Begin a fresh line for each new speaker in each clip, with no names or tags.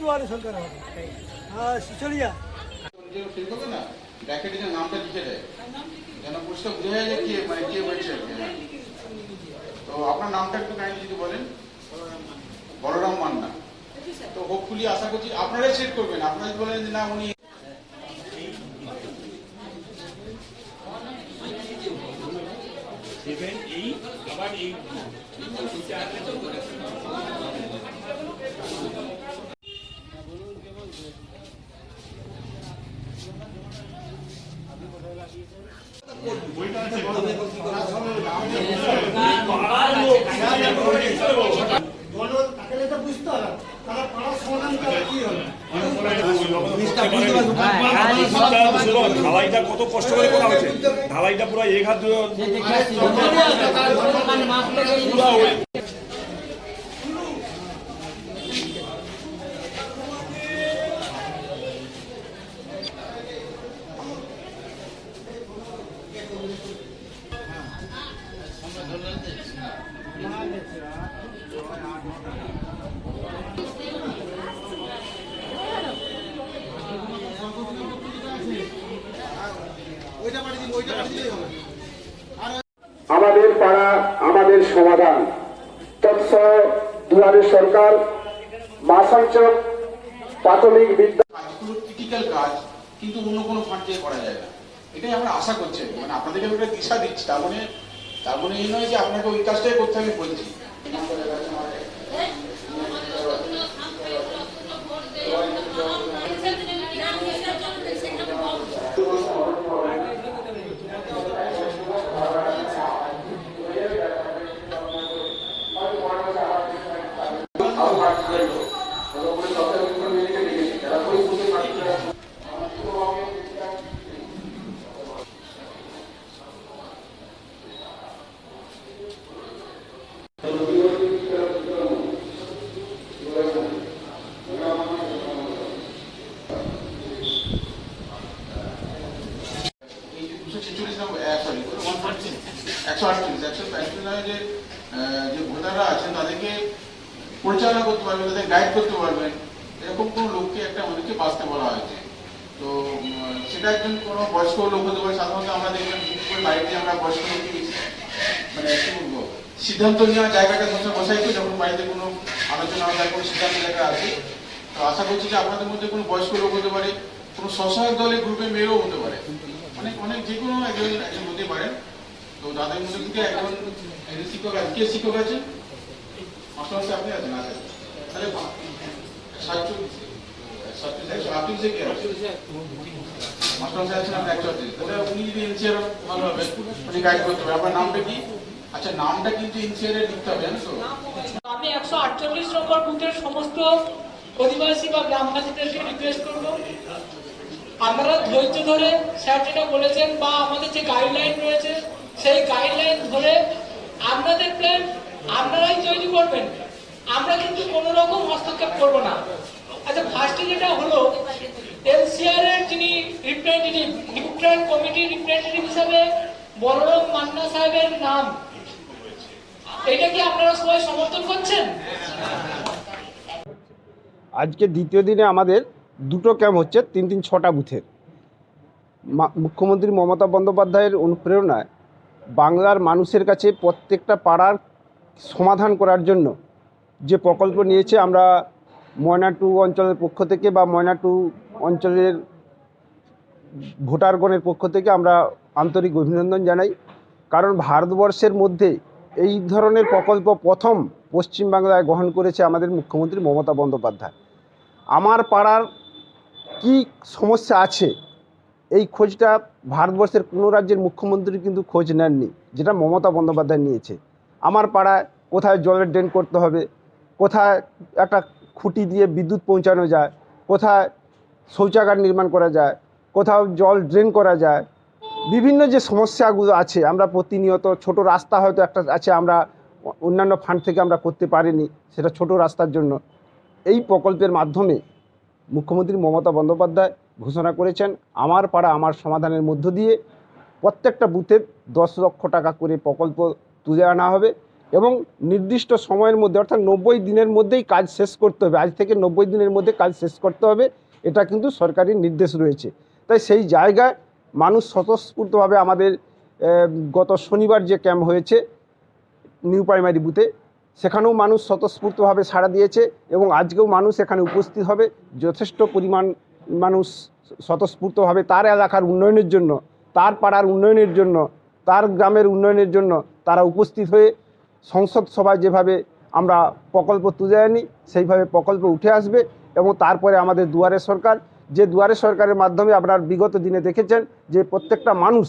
দুয়ারে সরকার হবে। হ্যাঁ শিচড়িয়া
যে সেই না ব্র্যাকেটে যে নামটা লিখে দেয় যেন পরিষ্কার বোঝা যায় যে কে মানে কে বলছে আর কি, হ্যাঁ। তো আপনার নামটা একটু কাইন্ডলি যদি বলেন। বলরাম মান্না। তো হোপফুলি আশা করছি আপনারাই সেট করবেন। আপনারা যদি বলেন যে না উনি
দেবেন এই আবার এই
তাহলে তো বুঝতে হবে তারা পাড়ার সমাধান করে কি হবে
ঢালাইটা কত কষ্ট করে করা হয়েছে? ঢালাইটা পুরো এক হাত পুরো ওই
আমাদের পাড়া আমাদের সমাধান। তৎস সরকার মাসাঞ্চক প্রাথমিক বিদ্যা
ক্রিটিক্যাল কাজ, কিন্তু অন্য কোনো ফান্ড করা যায় না। এটাই আমরা আশা করছি। মানে আপনাদেরকে আমি একটা দিশা দিচ্ছি। তার মানে তার মানে এই নয় যে আপনাকে ওই কাজটাই করতে আমি বলছি এই যে দুশো ছেচল্লিশ নম্বর সরি একশো আটচল্লিশ একশো আটচল্লিশ নয় যে আহ, যে ভোটাররা আছেন তাদেরকে পরিচালনা করতে পারবেন তাদের গাইড করতে পারবেন এরকম কোনো লোককে একটা আমাদেরকে বাঁচতে বলা হয়েছে। তো সেটা একজন কোনো বয়স্ক লোক হতে পারে, সাধারণত আমরা দেখবেন বাড়িতে আমরা বয়স্ক লোককে মানে কি বলব, সিদ্ধান্ত নেওয়ার জায়গাটা সবসময় বসাই তো, যখন বাড়িতে কোনো আলোচনা হয় কোনো সিদ্ধান্ত জায়গা আছে। তো আশা করছি যে আপনাদের মধ্যে কোনো বয়স্ক লোক হতে পারে, কোনো স্বসহায়ক দলের গ্রুপে মেয়েও হতে পারে। অনেক অনেক যে কোনো একজন একজন হতে পারেন তো তাদের মধ্যে থেকে একজন একজন শিক্ষক আছে, কে শিক্ষক আছেন মাস্টার আপনি আছেন? আছেন তাহলে বা- সাতচল্লিশ নামটা কিন্তু এনসিআর লিখতে হবে জানো
আমি একশো আটচল্লিশ নম্বর বুথের সমস্ত অধিবাসী বা গ্রামবাসীদেরকে রিকোয়েস্ট করব। আপনারা ধৈর্য ধরে স্যার যেটা বলেছেন বা আমাদের যে গাইডলাইন রয়েছে, সেই গাইডলাইন ধরে আপনাদের প্ল্যান আপনারাই তৈরি করবেন। আমরা কিন্তু কোনো রকম হস্তক্ষেপ করব না আচ্ছা ফার্স্টে যেটা হলো এনসিআর এর যিনি রিপ্রেজেন্টেটিভ কমিটি রিপ্রেজেন্টেটিভ হিসাবে বলরাম মান্না সাহেবের নাম। এটা কি আপনারা সবাই সমর্থন করছেন?
আজকে দ্বিতীয় দিনে আমাদের দুটো ক্যাম্প হচ্ছে, তিন তিন ছটা বুথের মুখ্যমন্ত্রী মমতা বন্দ্যোপাধ্যায়ের অনুপ্রেরণায় বাংলার মানুষের কাছে প্রত্যেকটা পাড়ার সমাধান করার জন্য যে প্রকল্প নিয়েছে, আমরা ময়না টু অঞ্চলের পক্ষ থেকে বা ময়না টু অঞ্চলের ভোটারগণের পক্ষ থেকে আমরা আন্তরিক অভিনন্দন জানাই। কারণ ভারতবর্ষের মধ্যে এই ধরনের প্রকল্প প্রথম পশ্চিমবাংলায় গ্রহণ করেছে আমাদের মুখ্যমন্ত্রী মমতা বন্দ্যোপাধ্যায়। আমার পাড়ার কি সমস্যা আছে, এই খোঁজটা ভারতবর্ষের কোনো রাজ্যের মুখ্যমন্ত্রী কিন্তু খোঁজ নেননি, যেটা মমতা বন্দ্যোপাধ্যায় নিয়েছে। আমার পাড়ায় কোথায় জলের ড্রেন করতে হবে, কোথায় একটা খুঁটি দিয়ে বিদ্যুৎ পৌঁছানো যায়, কোথায় শৌচাগার নির্মাণ করা যায় কোথাও জল ড্রেন করা যায়। বিভিন্ন যে সমস্যাগুলো আছে, আমরা প্রতিনিয়ত ছোট রাস্তা হয়তো একটা আছে, আমরা অন্যান্য ফান্ড থেকে আমরা করতে পারিনি, সেটা ছোট রাস্তার জন্য। এই প্রকল্পের মাধ্যমে মুখ্যমন্ত্রী মমতা বন্দ্যোপাধ্যায় ঘোষণা করেছেন, আমার পাড়া আমার সমাধানের মধ্য দিয়ে প্রত্যেকটা বুথে দশ লক্ষ টাকা করে প্রকল্প তুলে আনা হবে এবং নির্দিষ্ট সময়ের মধ্যে, অর্থাৎ নব্বই দিনের মধ্যেই কাজ শেষ করতে হবে। আজ থেকে নব্বই দিনের মধ্যে কাজ শেষ করতে হবে, এটা কিন্তু সরকারি নির্দেশ রয়েছে। তাই সেই জায়গায় মানুষ স্বতঃস্ফূর্তভাবে আমাদের গত শনিবার যে ক্যাম্প হয়েছে, নিউ প্রাইমারি বুথে, সেখানেও মানুষ স্বতঃস্ফূর্তভাবে সাড়া দিয়েছে এবং আজকেও মানুষ এখানে উপস্থিত হবে। যথেষ্ট পরিমাণ মানুষ স্বতঃস্ফূর্তভাবে তার এলাকার উন্নয়নের জন্য, তার পাড়ার উন্নয়নের জন্য, তার গ্রামের উন্নয়নের জন্য তারা উপস্থিত হয়ে সংসদ সভায় যেভাবে আমরা প্রকল্প তুলে আনি, সেইভাবে প্রকল্প উঠে আসবে এবং তারপরে আমাদের দুয়ারে সরকার যে দুয়ারে সরকারের মাধ্যমে আপনার বিগত দিনে দেখেছেন যে প্রত্যেকটা মানুষ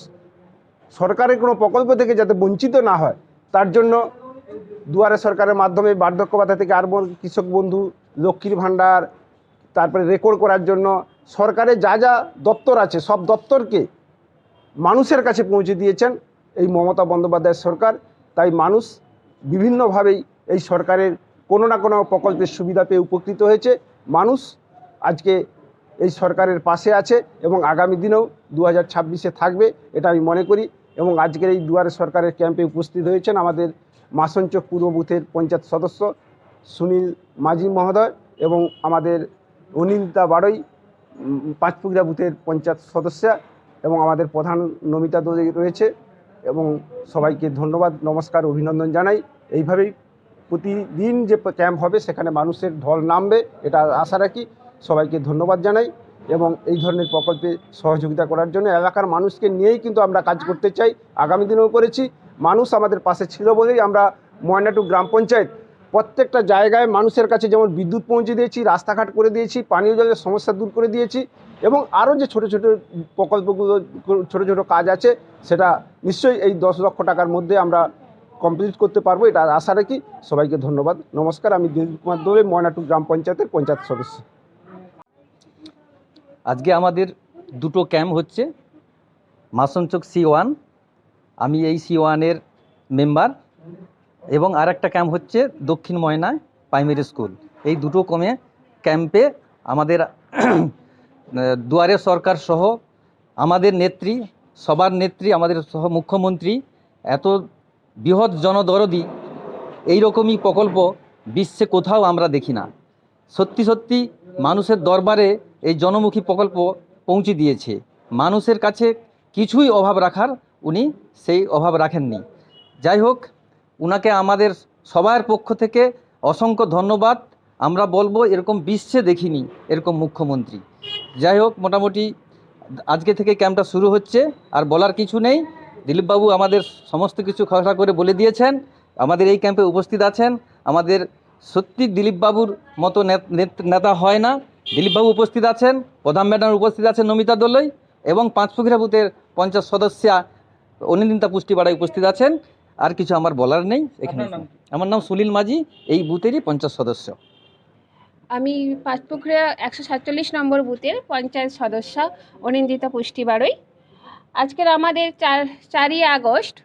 সরকারের কোনো প্রকল্প থেকে যাতে বঞ্চিত না হয়, তার জন্য দুয়ারে সরকারের মাধ্যমে বার্ধক্য ভাতা থেকে আরব কৃষক বন্ধু, লক্ষ্মীর ভাণ্ডার, তারপরে রেকর্ড করার জন্য সরকারের যা যা দপ্তর আছে, সব দপ্তরকে মানুষের কাছে পৌঁছে দিয়েছেন এই মমতা বন্দ্যোপাধ্যায়ের সরকার। তাই মানুষ বিভিন্নভাবেই এই সরকারের কোনো না কোনো প্রকল্পের সুবিধা পেয়ে উপকৃত হয়েছে। মানুষ আজকে এই সরকারের পাশে আছে এবং আগামী দিনেও দু হাজার ছাব্বিশে থাকবে, এটা আমি মনে করি। এবং আজকের এই দুয়ারে সরকারের ক্যাম্পে উপস্থিত হয়েছেন আমাদের মাসঞ্চক পূর্ব বুথের পঞ্চায়েত সদস্য সুনীল মাঝি মহোদয় এবং আমাদের অনিন্দিতা বাড়ই পাঁচপুকুরা বুথের পঞ্চায়েত সদস্যা এবং আমাদের প্রধান নমিতা দোলে রয়েছে। এবং সবাইকে ধন্যবাদ, নমস্কার, অভিনন্দন জানাই। এইভাবেই প্রতিদিন যে ক্যাম্প হবে, সেখানে মানুষের ঢল নামবে, এটা আশা রাখি। সবাইকে ধন্যবাদ জানাই এবং এই ধরনের প্রকল্পে সহযোগিতা করার জন্য এলাকার মানুষকে নিয়েই কিন্তু আমরা কাজ করতে চাই। আগামী দিনেও করেছি। মানুষ আমাদের পাশে ছিল বলেই আমরা ময়নাটু গ্রাম পঞ্চায়েত প্রত্যেকটা জায়গায় মানুষের কাছে যেমন বিদ্যুৎ পৌঁছে দিয়েছি, রাস্তাঘাট করে দিয়েছি, পানীয় জলের সমস্যা দূর করে দিয়েছি এবং আরও যে ছোট ছোট প্রকল্পগুলো, ছোট ছোট কাজ আছে সেটা নিশ্চয়ই এই দশ লক্ষ টাকার মধ্যে আমরা কমপ্লিট করতে পারব এটা আশা রাখি। সবাইকে ধন্যবাদ। নমস্কার, আমি দিলীপ কুমার দোলে ময়নাটু গ্রাম পঞ্চায়েতের পঞ্চায়েত সদস্য।
আজকে আমাদের দুটো ক্যাম্প হচ্ছে। মাসনচক সি ওয়ান, আমি এই সি ওয়ানের মেম্বার, এবং আর একটা ক্যাম্প হচ্ছে দক্ষিণ ময়না প্রাইমারি স্কুল। এই দুটো কমে ক্যাম্পে আমাদের দুয়ারে সরকার সহ আমাদের নেত্রী, সবার নেত্রী, আমাদের সহ মুখ্যমন্ত্রী, এত বৃহৎ জনদরদি এই রকমই প্রকল্প বিশ্বে কোথাও আমরা দেখি না। সত্যি সত্যি মানুষের দরবারে এই জনমুখী প্রকল্প পৌঁছে দিয়েছে। মানুষের কাছে কিছুই অভাব রাখার উনি সেই অভাব রাখেননি। যাই হোক, উনাকে আমাদের সবার পক্ষ থেকে অসংখ্য ধন্যবাদ। আমরা বলব এরকম বিশ্বে দেখিনি এরকম মুখ্যমন্ত্রী। যাই হোক, মোটামুটি আজকে থেকে ক্যাম্পটা শুরু হচ্ছে। আর বলার কিছু নেই। দিলীপবাবু আমাদের সমস্ত কিছু খসড়া করে বলে দিয়েছেন। আমাদের এই ক্যাম্পে উপস্থিত আছেন। আমাদের সত্যি দিলীপবাবুর মতো নেত- হয় না। দিলীপবাবু উপস্থিত আছেন প্রধান ম্যাডাম উপস্থিত আছেন নমিতা দলই এবং পাঁচপুকুরা বুথের পঞ্চাশ সদস্যা অনিন্দিতা পুষ্টিপাড়ায় উপস্থিত আছেন। আর কিছু আমার বলার নেই এখানে আমার নাম সুনীল মাঝি এই বুথেরই পঞ্চাশ সদস্য।
আমি পাঁচপুকুরা একশো সাতচল্লিশ নম্বর বুথের পঞ্চায়েত সদস্য অনিন্দিতা পুষ্টি বাড়ই আজকের আমাদের চার চারই আগস্ট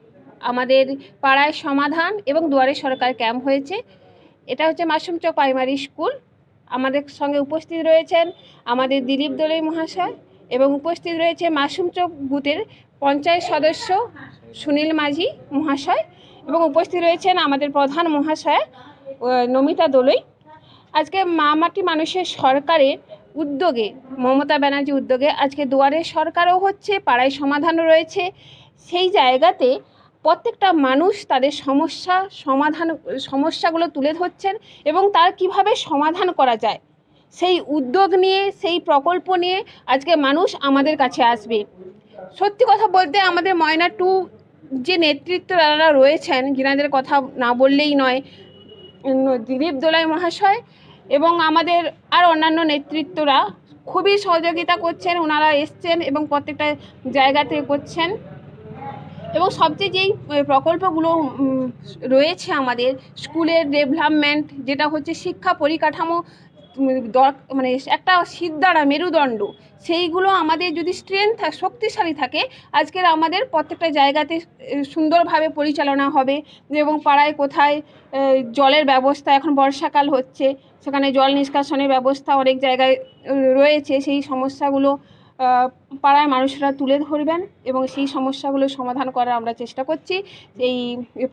আমাদের পাড়ায় সমাধান এবং দুয়ারে সরকার ক্যাম্প হয়েছে। এটা হচ্ছে মাসুমচক প্রাইমারি স্কুল। আমাদের সঙ্গে উপস্থিত রয়েছেন আমাদের দিলীপ দোলই মহাশয় এবং উপস্থিত রয়েছে মাসুমচক বুথের পঞ্চায়েত সদস্য সুনীল মাঝি মহাশয় এবং উপস্থিত রয়েছেন আমাদের প্রধান মহাশয় নমিতা দোলই। আজকে মামাটি মানুষের সরকারের উদ্যোগে, মমতা ব্যানার্জি উদ্যোগে আজকে দুয়ারে সরকারও হচ্ছে, পাড়ায় সমাধানও রয়েছে। সেই জায়গাতে প্রত্যেকটা মানুষ তাদের সমস্যা সমাধান, সমস্যাগুলো তুলে ধরছেন এবং তার কীভাবে সমাধান করা যায়। সেই উদ্যোগ নিয়ে, সেই প্রকল্প নিয়ে আজকে মানুষ আমাদের কাছে আসবে। সত্যি কথা বলতে আমাদের ময়না টু যে নেতৃত্ব নেতৃত্বরা রয়েছেন যিনাদের কথা না বললেই নয় দিলীপ দোলাই মহাশয় এবং আমাদের আর অন্যান্য নেতৃত্বরা খুবই সহযোগিতা করছেন, ওনারা এসছেন এবং প্রত্যেকটা জায়গাতে করছেন। এবং সবচেয়ে যেই প্রকল্পগুলো রয়েছে আমাদের, স্কুলের ডেভেলপমেন্ট, যেটা হচ্ছে শিক্ষা পরিকাঠামো দর- মানে একটা সিদ্ধারা মেরুদণ্ড, সেইগুলো আমাদের যদি স্ট্রেংথ শক্তিশালী থাকে, আজকের আমাদের প্রত্যেকটা জায়গাতে সুন্দরভাবে পরিচালনা হবে। এবং পাড়ায় কোথায় জলের ব্যবস্থা, এখন বর্ষাকাল হচ্ছে, সেখানে জল নিষ্কাশনের ব্যবস্থা অনেক জায়গায় রয়েছে, সেই সমস্যাগুলো পাড়ায় মানুষরা তুলে ধরবেন এবং সেই সমস্যাগুলো সমাধান করার আমরা চেষ্টা করছি এই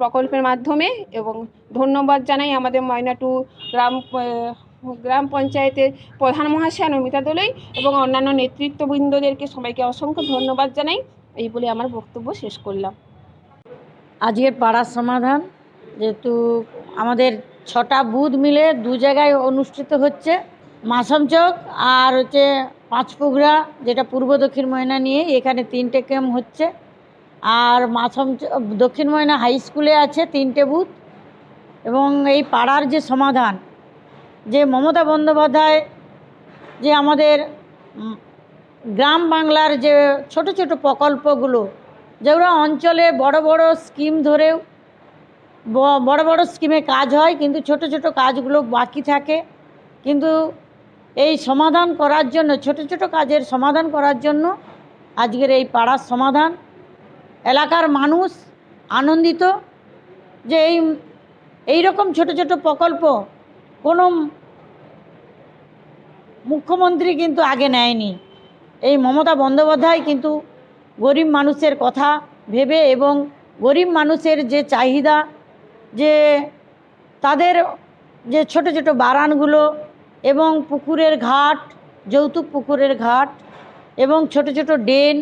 প্রকল্পের মাধ্যমে এবং ধন্যবাদ জানাই আমাদের ময়নাটু গ্রাম গ্রাম পঞ্চায়েতের প্রধান মহাশয় নমিতা দোলই এবং অন্যান্য নেতৃত্ববৃন্দদেরকে সবাইকে অসংখ্য ধন্যবাদ জানাই। এই বলে আমার বক্তব্য শেষ করলাম।
আজকের পাড়ার সমাধান, যেহেতু আমাদের ছটা বুথ মিলে দু জায়গায় অনুষ্ঠিত হচ্ছে। মাসমচক আর হচ্ছে পাঁচপুকুরা যেটা পূর্ব দক্ষিণ ময়না নিয়ে, এখানে তিনটে ক্যাম্প হচ্ছে। আর মাসম দক্ষিণ ময়না হাই স্কুলে আছে তিনটে বুথ। এবং এই পাড়ার যে সমাধান, যে মমতা বন্দ্যোপাধ্যায়, যে আমাদের গ্রাম বাংলার যে ছোট ছোট প্রকল্পগুলো যেগুলো অঞ্চলে বড় বড় স্কিম ধরেও বড় বড় স্কিমে কাজ হয়, কিন্তু ছোট ছোট কাজগুলো বাকি থাকে। কিন্তু এই সমাধান করার জন্য, ছোট ছোট কাজের সমাধান করার জন্য আজকের এই পাড়ার সমাধান। এলাকার মানুষ আনন্দিত যে এই এই রকম ছোট ছোট প্রকল্প কোনো মুখ্যমন্ত্রী কিন্তু আগে নেয়নি। এই মমতা বন্দ্যোপাধ্যায় কিন্তু গরিব মানুষের কথা ভেবে এবং গরিব মানুষের যে চাহিদা, যে তাদের যে ছোট ছোট বারানগুলো এবং পুকুরের ঘাট, যৌতুক পুকুরের ঘাট এবং ছোট ছোট ড্রেন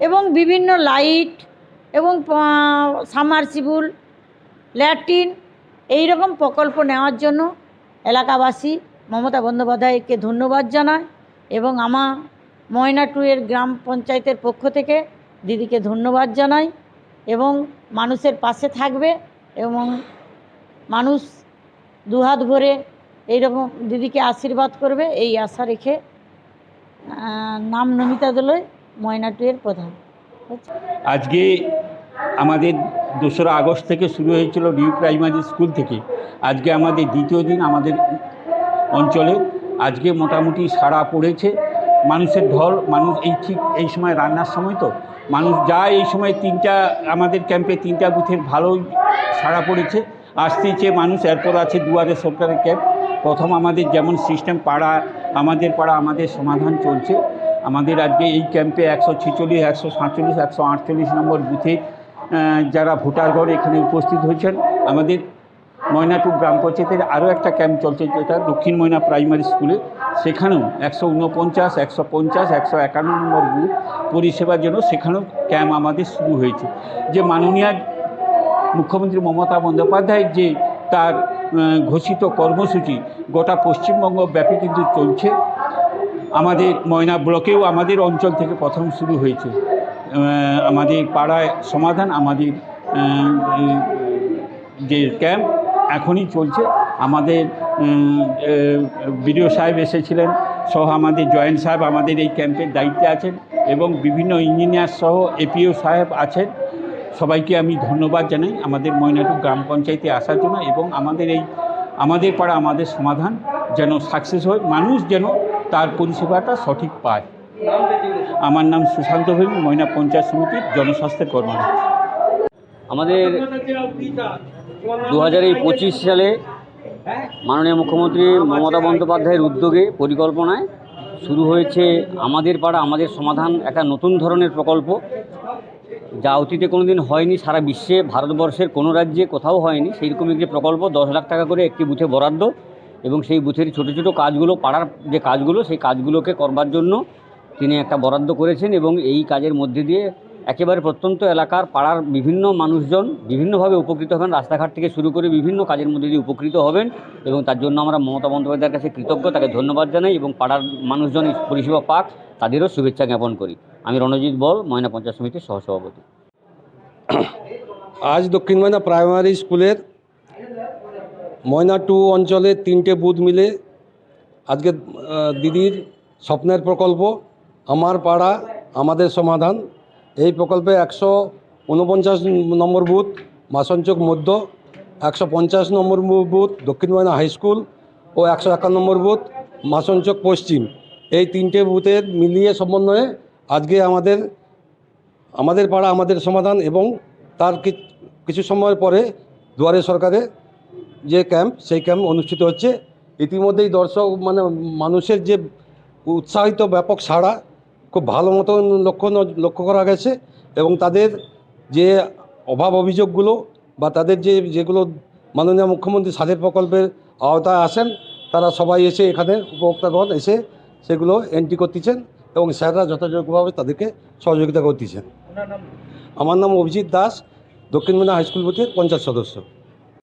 এবং বিভিন্ন লাইট এবং সামারসিবুল ল্যাট্রিন এই রকম প্রকল্প নেওয়ার জন্য এলাকাবাসী মমতা বন্দ্যোপাধ্যায়কে ধন্যবাদ জানায় এবং আমার ময়না টু এর গ্রাম পঞ্চায়েতের পক্ষ থেকে দিদিকে ধন্যবাদ জানাই এবং মানুষের পাশে থাকবে এবং মানুষ দুহাত ভরে এইরকম দিদিকে আশীর্বাদ করবে, এই আশা রেখে নাম নমিতা দোলই ময়না টু এর প্রধান।
আজকে আমাদের দোসরা আগস্ট থেকে শুরু হয়েছিল নিউ প্রাইমারি স্কুল থেকে। আজকে আমাদের দ্বিতীয় দিন আমাদের অঞ্চলে। আজকে মোটামুটি সাড়া পড়েছে। মানুষের ঢল, মানুষ এই ঠিক এই সময় রান্নার সময় তো। মানুষ যায় এই সময় তিনটা, আমাদের ক্যাম্পে তিনটা বুথের ভালোই সাড়া পড়েছে। আসতেছে মানুষ, এরপর আছে দুয়ারে সরকারের ক্যাম্প। প্রথম আমাদের যেমন সিস্টেম পাড়া, আমাদের পাড়া, আমাদের সমাধান চলছে। আমাদের আজকে এই ক্যাম্পে একশো ছেচল্লিশ, একশো সাতচল্লিশ, একশো আটচল্লিশ নম্বর বুথে যারা ভোটারগণ এখানে উপস্থিত হয়েছেন, আমাদের ময়নাটুক গ্রাম পঞ্চায়েতের আরও একটা ক্যাম্প চলছে, যেটা দক্ষিণ ময়না প্রাইমারি স্কুলে সেখানেও একশো উনপঞ্চাশ একশো পঞ্চাশ, একশো একান্ন নম্বর বুথ পরিষেবার জন্য সেখানেও ক্যাম্প আমাদের শুরু হয়েছে। যে মাননীয় মুখ্যমন্ত্রী মমতা বন্দ্যোপাধ্যায় যে তার ঘোষিত কর্মসূচি গোটা পশ্চিমবঙ্গ ব্যাপী কিন্তু চলছে। আমাদের ময়না ব্লকেও আমাদের অঞ্চল থেকে প্রথম শুরু হয়েছে। আমাদের পাড়ায় সমাধান, আমাদের যে ক্যাম্প এখনই চলছে। আমাদের বিডিও সাহেব এসেছিলেন, সহ আমাদের জয়েন্ট সাহেব আমাদের এই ক্যাম্পের দায়িত্বে আছেন এবং বিভিন্ন ইঞ্জিনিয়ার সহ এপিও সাহেব আছেন। সবাইকে আমি ধন্যবাদ জানাই আমাদের ময়নাটুক গ্রাম পঞ্চায়েতে আসার জন্য এবং আমাদের এই, আমাদের পাড়া আমাদের সমাধান যেন সাকসেস হয়, মানুষ যেন তার পরিষেবাটা সঠিক পায়। আমার নাম সুশান্ত ভৈরী ময়না পঞ্চায়েত সমিতির জনস্বাস্থ্যের কর্মকর্তা।
আমাদের দু হাজার পঁচিশ সালে মাননীয় মুখ্যমন্ত্রী মমতা বন্দ্যোপাধ্যায়ের উদ্যোগে, পরিকল্পনায় শুরু হয়েছে আমাদের পাড়া, আমাদের সমাধান, একটা নতুন ধরনের প্রকল্প। যা অতীতে কোনো দিন হয়নি, সারা বিশ্বে, ভারতবর্ষের কোনো রাজ্যে কোথাও হয়নি সেই রকম একটি প্রকল্প, দশ লাখ টাকা করে একটি বুথে বরাদ্দ এবং সেই বুথের ছোটো ছোটো কাজগুলো, পাড়ার যে কাজগুলো, সেই কাজগুলোকে করবার জন্য তিনি একটা বরাদ্দ করেছেন এবং এই কাজের মধ্যে দিয়ে একেবারে প্রত্যন্ত এলাকার পাড়ার বিভিন্ন মানুষজন বিভিন্নভাবে উপকৃত হবেন, রাস্তাঘাট থেকে শুরু করে বিভিন্ন কাজের মধ্যে দিয়ে উপকৃত হবেন এবং তার জন্য আমরা মমতা বন্দ্যোপাধ্যায়ের কাছে কৃতজ্ঞ, তাকে ধন্যবাদ জানাই এবং পাড়ার মানুষজন, পরিষেবা পাক, তাদেরও শুভেচ্ছা জ্ঞাপন করি। আমি রণজিৎ বল, ময়না পঞ্চায়েত সমিতির সহসভাপতি।
আজ দক্ষিণ ময়না প্রাইমারি স্কুলের ময়না টু অঞ্চলে তিনটে বুথ মিলে আজকে দিদির স্বপ্নের প্রকল্প, আমার পাড়া, আমাদের সমাধান এই প্রকল্পে একশো উনপঞ্চাশ নম্বর বুথ মাসঞ্চক মধ্য, একশো পঞ্চাশ নম্বর বুথ, দক্ষিণ ময়না হাই স্কুল ও একশো একান্ন নম্বর বুথ মাসঞ্চক পশ্চিম। এই তিনটে বুথের মিলিয়ে সমন্বয়ে আজকে আমাদের আমাদের পাড়া আমাদের সমাধান এবং তার কিছু সময় পরে দুয়ারে সরকারে যে ক্যাম্প, সেই ক্যাম্প অনুষ্ঠিত হচ্ছে। ইতিমধ্যেই দর্শক মানে মানুষের যে উৎসাহিত ব্যাপক সাড়া খুব ভালো মতন লক্ষ্য লক্ষ্য করা গেছে এবং তাদের যে অভাব অভিযোগগুলো বা তাদের যে যেগুলো মাননীয় মুখ্যমন্ত্রী স্বাধীন প্রকল্পের আওতায় আসেন তারা সবাই এসে এখানে উপভোক্তাগণ এসে সেগুলো এন্ট্রি করতেছেন এবং স্যাররা যথাযোগ্যভাবে তাদেরকে সহযোগিতা করতেছেন। আমার নাম অভিজিৎ দাস দক্ষিণ মিনা হাই স্কুল বুথের পঞ্চায়েত সদস্য।